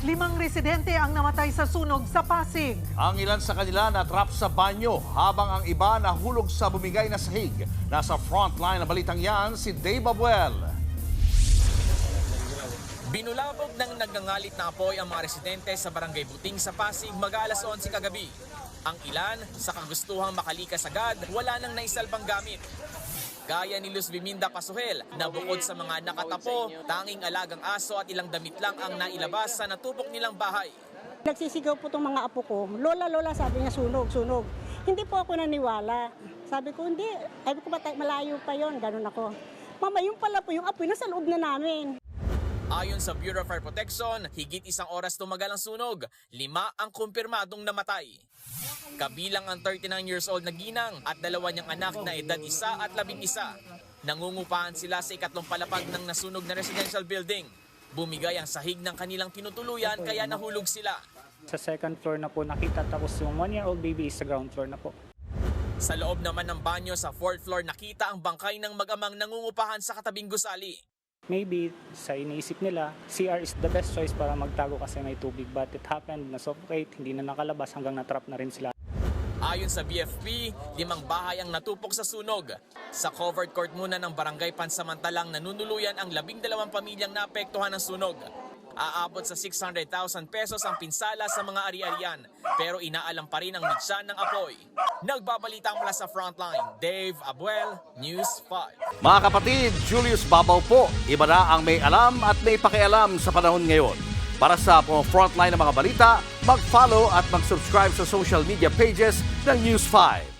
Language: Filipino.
Limang residente ang namatay sa sunog sa Pasig. Ang ilan sa kanila na trap sa banyo habang ang iba nahulog sa bumigay na sahig. Nasa frontline ng balitang yan si Dave Abuel. Binulabog ng nagngangalit na apoy ang mga residente sa Barangay Buting sa Pasig mag-alas 11 kagabi. Ang ilan, sa kagustuhang makalikas agad, wala nang naisalbang gamit. Gaya ni Luz Biminda Pasuhel na bukod sa mga nakatapo, tanging alagang aso at ilang damit lang ang nailabas sa natupok nilang bahay. Nagsisigaw po itong mga apo ko, Lola, Lola, sabi niya, sunog, sunog. Hindi po ako naniwala. Sabi ko, hindi. Sabi ko, "Batay, malayo pa yon Ganun ako. Mama, yung pala po, yung apoy nasa loob na namin. Ayon sa Bureau of Fire Protection, higit isang oras tumagal ang sunog. Lima ang kumpirmadong namatay. Kabilang ang 39 years old na ginang at dalawa niyang anak na edad isa at labing isa. Nangungupahan sila sa ikatlong palapag ng nasunog na residential building. Bumigay ang sahig ng kanilang tinutuluyan kaya nahulog sila. Sa second floor na po nakita tapos yung one-year-old baby is sa ground floor na po. Sa loob naman ng banyo sa fourth floor nakita ang bangkay ng mag-amang nangungupahan sa katabing gusali. Maybe sa iniisip nila, CR is the best choice para magtago kasi may tubig. But it happened, na-suffocate, hindi na nakalabas hanggang natrap na rin sila. Ayon sa BFP, limang bahay ang natupok sa sunog. Sa covered court muna ng barangay pansamantalang nanunuluyan ang labing dalawang pamilyang naapektuhan ng sunog. Aabot sa 600,000 pesos ang pinsala sa mga ari-arian pero inaalam pa rin ang mitsa ng apoy. Nagbabalita mula sa frontline, Dave Abuel, News 5. Mga kapatid, Julius Babaw po. Iba na ang may alam at may pakialam sa panahon ngayon. Para sa frontline ng mga balita, mag-follow at mag-subscribe sa social media pages ng News 5.